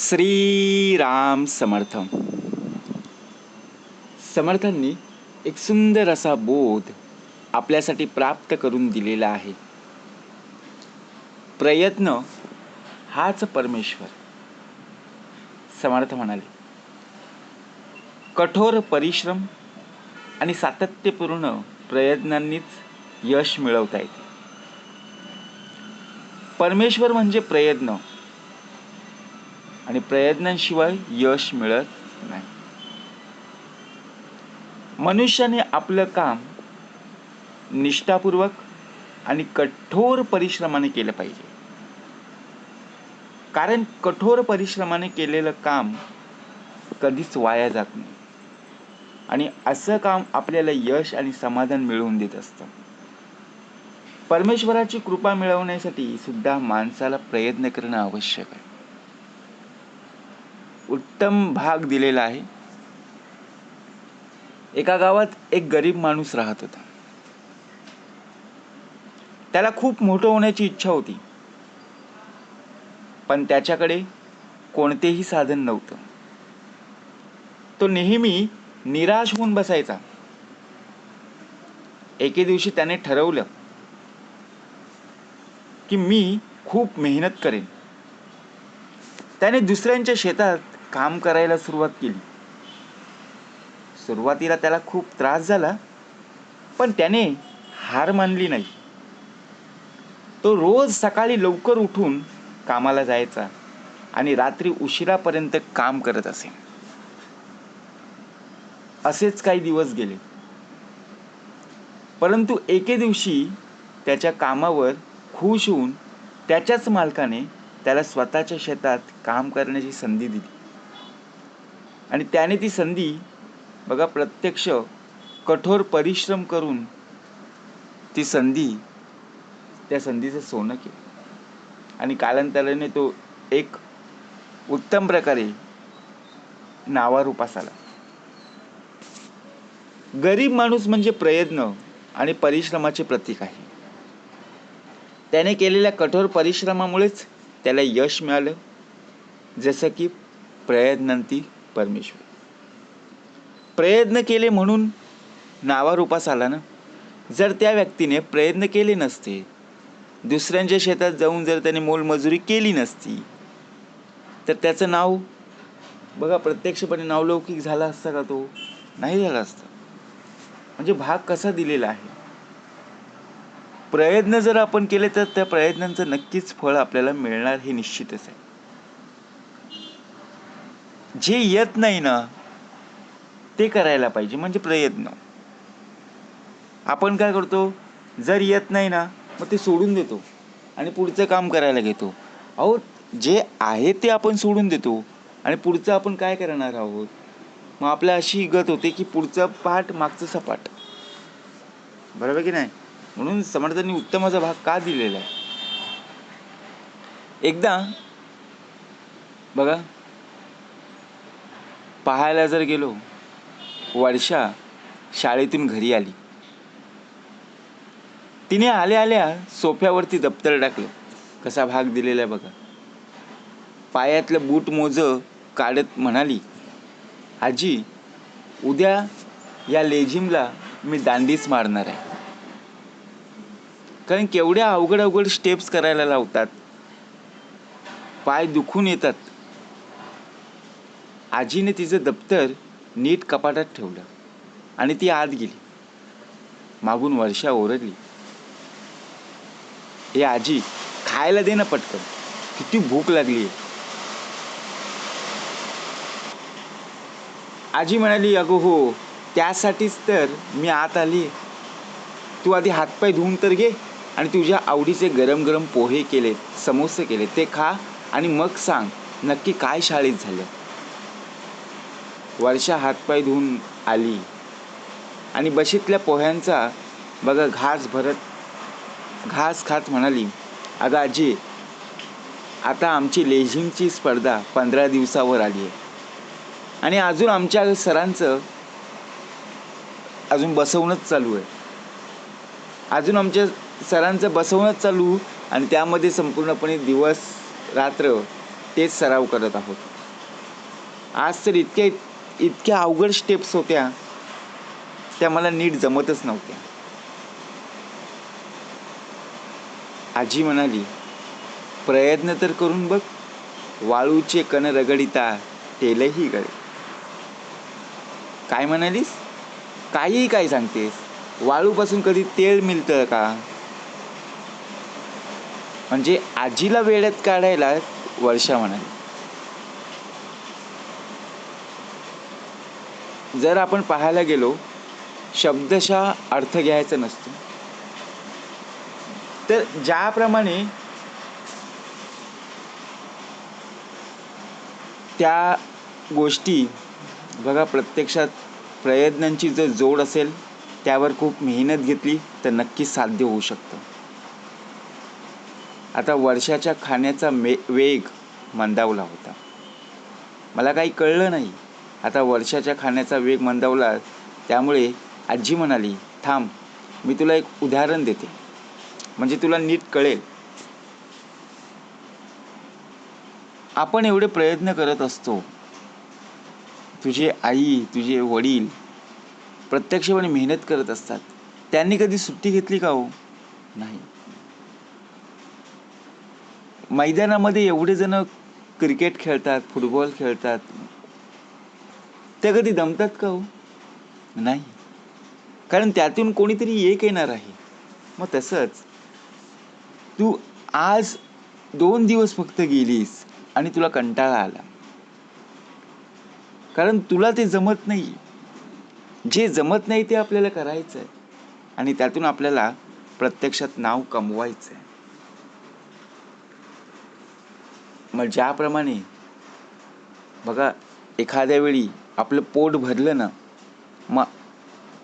श्रीराम समर्थ समर्थांनी एक सुंदर असा बोध आपल्यासाठी प्राप्त करून दिलेला आहे. प्रयत्न हाच परमेश्वर. समर्थ म्हणाले कठोर परिश्रम आणि सातत्यपूर्ण प्रयत्नांनीच यश मिळवता येते. परमेश्वर म्हणजे प्रयत्न. आणि प्रयत्नांशिवाय यश मिळत नाही. मनुष्याने आपलं काम निष्ठापूर्वक आणि कठोर परिश्रमाने केलं पाहिजे. कारण कठोर परिश्रमाने केलेलं काम कधीच वाया जात नाही. आणि असं काम आपल्याला यश आणि समाधान मिळवून देत असतं. परमेश्वराची कृपा मिळवण्यासाठी सुद्धा माणसाला प्रयत्न करणं आवश्यक आहे. उत्तम भाग दिलेला आहे. एका गावात एक गरीब माणूस राहत होता. त्याला खूप मोठं होण्याची इच्छा होती. पण त्याच्याकडे कोणतेही साधन नव्हतं. तो नेहमी निराश होऊन बसायचा. एके दिवशी त्याने ठरवलं की मी खूप मेहनत करेन. त्याने दुसऱ्यांच्या शेतात काम करायला सुरुवात केली. सुरुवातीला त्याला खूप त्रास झाला पण त्याने हार मानली नाही. तो रोज सकाळी लवकर उठून कामाला जायचा आणि रात्री उशिरापर्यंत काम करत असे. असेच काही दिवस गेले. परंतु एके दिवशी त्याच्या कामावर खुश होऊन त्याच्याच मालकाने त्याला स्वतःच्या शेतात काम करण्याची संधी दिली. आणि त्याने ती संधी बघा प्रत्यक्ष कठोर परिश्रम करून ती संधी त्या संधीचं सोनं केलं. आणि कालांतराने तो एक उत्तम प्रकारे नावारूपास आला. गरीब माणूस म्हणजे प्रयत्न आणि परिश्रमाचे प्रतीक आहे. त्याने केलेल्या कठोर परिश्रमामुळेच त्याला यश मिळालं. जसं की प्रयत्नांती परमेश्वर. प्रयत्न केले म्हणून नावारूपास आला ना? जर त्या व्यक्तीने प्रयत्न केले नसते दुसऱ्यांच्या शेतात जाऊन जर त्याने मोलमजुरी केली नसती तर त्याचं नाव बघा प्रत्यक्षपणे नावलौकिक झाला असता का तो? नाही झाला असता. म्हणजे भाग कसा दिलेला आहे? प्रयत्न जर आपण केले तर त्या प्रयत्नांचं नक्कीच फळ आपल्याला मिळणार हे निश्चितच आहे. जे येत नाही ना ते करायला पाहिजे म्हणजे प्रयत्न. आपण काय करतो? जर येत नाही ना मग ते सोडून देतो आणि पुढचं काम करायला घेतो. अहो जे आहे ते आपण सोडून देतो. आणि पुढचं आपण काय करणार आहोत? मग आपल्या अशी गत होते की पुढचं पाठ मागचं सपाट. बरोबर की नाही? म्हणून समर्थांनी उत्तमाचा भाग का दिलेला आहे? एकदा बघा पाहायला जर गेलो वर्षा शाळेतून घरी आली. तिने आल्या आल्या सोफ्यावरती दप्तर टाकलं. कसा भाग दिलेला आहे बघा. पायातलं बूट मोज काढत म्हणाली आजी उद्या या लेझिमला मी दांडीच मारणार आहे. कारण केवढ्या अवघड अवघड स्टेप्स करायला लावतात. पाय दुखून येतात. आजीने तिचं दप्तर नीट कपाटात ठेवलं आणि ती आत गेली. मागून वर्षा ओरडली. हे आजी खायला दे ना पटकन. किती भूक लागली आजी म्हणाली अगो हो त्यासाठीच तर मी आत आली तू आधी हातपाय धुवून तर घे आणि तुझ्या आवडीचे गरम गरम पोहे केलेत समोसे केले ते खा आणि मग सांग नक्की काय शाळेत झालं. वर्षा हातपाय धुवून आली. आणि बशीतल्या पोह्यांचा बघा घास भरत घास खात म्हणाली अगं आजी आता आमची लेझिंगची स्पर्धा पंधरा दिवसावर आली आहे. आणि अजून आमच्या सरांचं अजून बसवणंच चालू आहे. अजून आमच्या सरांचं बसवणंच चालू आणि त्यामध्ये संपूर्णपणे दिवस रात्र तेच सराव करत आहोत. आज तर इतक्या इतक्या अवघड स्टेप्स होत्या त्या मला नीट जमतच नव्हत्या. आजी म्हणाली प्रयत्न तर करून बघ वाळूचे कण रगडिता तेलही गळे. काय म्हणालीस? काही काय सांगतेस? वाळूपासून कधी तेल मिळतं का? म्हणजे आजीला वेळेत काढायला वर्षा म्हणाली. जर आपण पाहायला गेलो शब्दशः अर्थ घ्यायचा नसतो. तर ज्याप्रमाणे त्या गोष्टी बघा प्रत्यक्षात प्रयत्नांची जर जोड असेल त्यावर खूप मेहनत घेतली तर नक्की साध्य होऊ शकतं. आता वर्षाच्या खाण्याचा मे वेग मंदावला होता. मला काही कळलं नाही. आता वर्षाच्या खाण्याचा वेग मंदावला त्यामुळे आजी म्हणाली थांब मी तुला एक उदाहरण देते. म्हणजे तुला नीट कळेल. आपण एवढे प्रयत्न करत असतो. तुझे आई तुझे वडील प्रत्यक्षपणे मेहनत करत असतात. त्यांनी कधी सुट्टी घेतली का हो? नाही. मैदानामध्ये एवढे जण क्रिकेट खेळतात फुटबॉल खेळतात ते कधी दमतात का हो? नाही. कारण त्यातून कोणीतरी एक येणार आहे. मग तसंच तू आज दोन दिवस फक्त गेलीस आणि तुला कंटाळा आला. कारण तुला ते जमत नाही. जे जमत नाही ते आपल्याला करायचं आहे आणि त्यातून आपल्याला प्रत्यक्षात नाव कमवायचं आहे मग ज्याप्रमाणे बघा एखाद्या वेळी आपलं पोट भरलं ना मग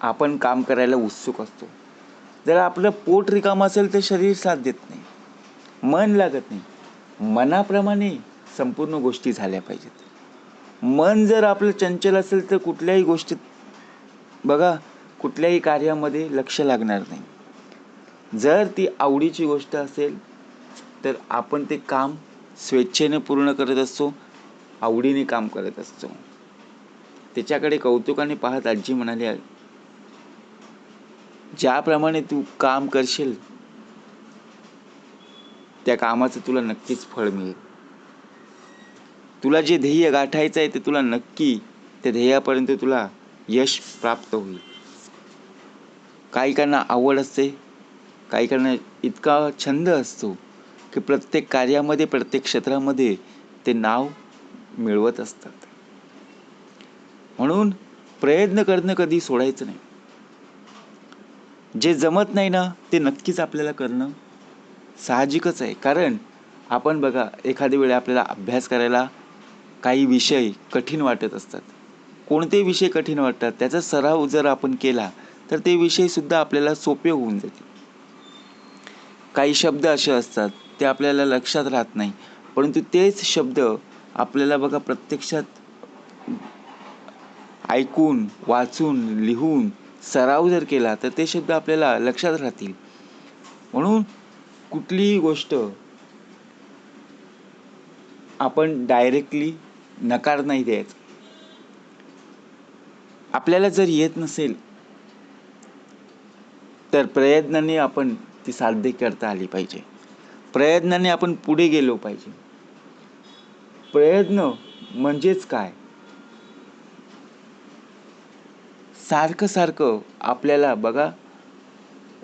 आपण काम करायला उत्सुक असतो. जर आपलं पोट रिकाम असेल तर शरीर साथ देत नाही मन लागत नाही. मनाप्रमाणे संपूर्ण गोष्टी झाल्या पाहिजेत. मन जर आपलं चंचल असेल तर कुठल्याही गोष्टीत बघा कुठल्याही कार्यामध्ये लक्ष लागणार नाही. जर ती आवडीची गोष्ट असेल तर आपण ते काम स्वेच्छेने पूर्ण करत असतो आवडीने काम करत असतो. त्याच्याकडे कौतुकाने पाहत आजी म्हणाली ज्याप्रमाणे तू काम करशील त्या कामाचं तुला नक्कीच फळ मिळेल. तुला जे ध्येय गाठायचं आहे ते तुला नक्की त्या ध्येयापर्यंत तुला यश प्राप्त होईल. काहीकांना आवड असते काहीकांना इतका छंद असतो की प्रत्येक कार्यामध्ये प्रत्येक क्षेत्रामध्ये ते नाव मिळवत असतात. म्हणून प्रयत्न करणं कधी सोडायचं नाही. जे जमत नाही ना ते नक्कीच आपल्याला करणं साहजिकच आहे. कारण आपण बघा एखाद्या वेळी आपल्याला अभ्यास करायला काही विषय कठीण वाटत असतात. कोणते विषय कठीण वाटतात त्याचा सराव जर आपण केला तर ते विषयसुद्धा आपल्याला सोपे होऊन जातील. काही शब्द असे असतात ते आपल्याला लक्षात राहत नाही. परंतु तेच शब्द आपल्याला बघा प्रत्यक्षात ऐकून वाचून लिहून सराव जर केला तर ते शब्द आपल्याला लक्षात राहतील. म्हणून कुठलीही गोष्ट आपण डायरेक्टली नकार नाही द्यायचा. आपल्याला जर येत नसेल तर प्रयत्नाने आपण ती साध्य करता आली पाहिजे. प्रयत्नाने आपण पुढे गेलो पाहिजे. प्रयत्न म्हणजेच काय? सारखं सारखं आपल्याला बघा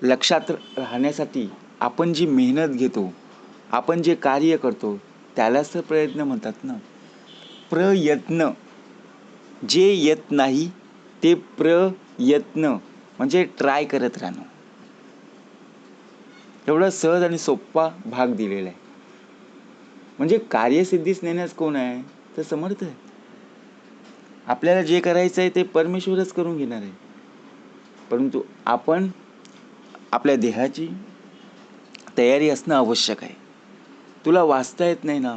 लक्षात राहण्यासाठी आपण जी मेहनत घेतो आपण जे कार्य करतो त्यालाच तर प्रयत्न म्हणतात ना. प्रयत्न. जे येत नाही ते प्रयत्न. म्हणजे ट्राय करत राहणं. एवढा सहज आणि सोपा भाग दिलेला आहे. म्हणजे कार्यसिद्धीच नेण्यास कोण आहे? तर समर्थ आहे. आपल्याला जे करायचं आहे ते परमेश्वरच करून घेणार आहे. परंतु आपण आपल्या देहाची तयारी असणं आवश्यक आहे. तुला वाचता येत नाही ना?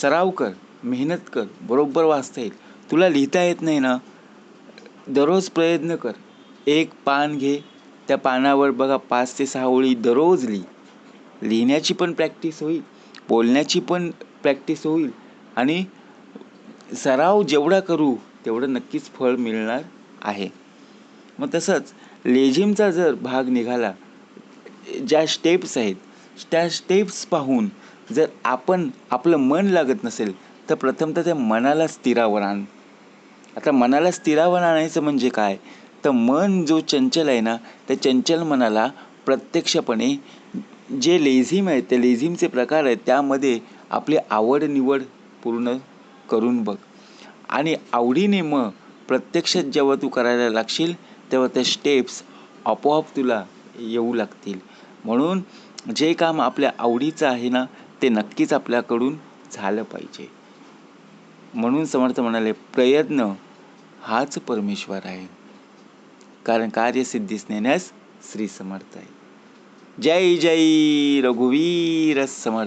सराव कर मेहनत कर बरोबर वाचता येईल. तुला लिहिता येत नाही ना? दररोज प्रयत्न कर. एक पान घे त्या पानावर बघा पाच ते सहा ओळी दररोज लिही. लिहिण्याची पण प्रॅक्टिस होईल बोलण्याची पण प्रॅक्टिस होईल आणि सराव जेवढा करू तेवढं नक्कीच फळ मिळणार आहे. मग तसंच लेझिमचा जर भाग निघाला ज्या स्टेप्स आहेत त्या स्टेप्स पाहून जर आपण आपलं मन लागत नसेल तर प्रथमतः त्या मनाला स्थिरावर आण. आता मनाला स्थिरावर आणायचं म्हणजे काय? तर मन जो चंचल आहे ना त्या चंचल मनाला प्रत्यक्षपणे जे लेझिम आहे त्या लेझिमचे प्रकार आहेत त्यामध्ये आपली आवड निवड पूर्ण करून बघ. आणि आवडीने मग प्रत्यक्षात जेव्हा तू करायला लागशील तेव्हा त्या स्टेप्स आपोआप तुला येऊ लागतील. म्हणून जे काम आपल्या आवडीचं आहे ना ते नक्कीच आपल्याकडून झालं पाहिजे. म्हणून समर्थ म्हणाले प्रयत्न हाच परमेश्वर आहे. कारण कार्यसिद्धीस नेण्यास श्री समर्थ आहे. जय जय रघुवीर समर्थ.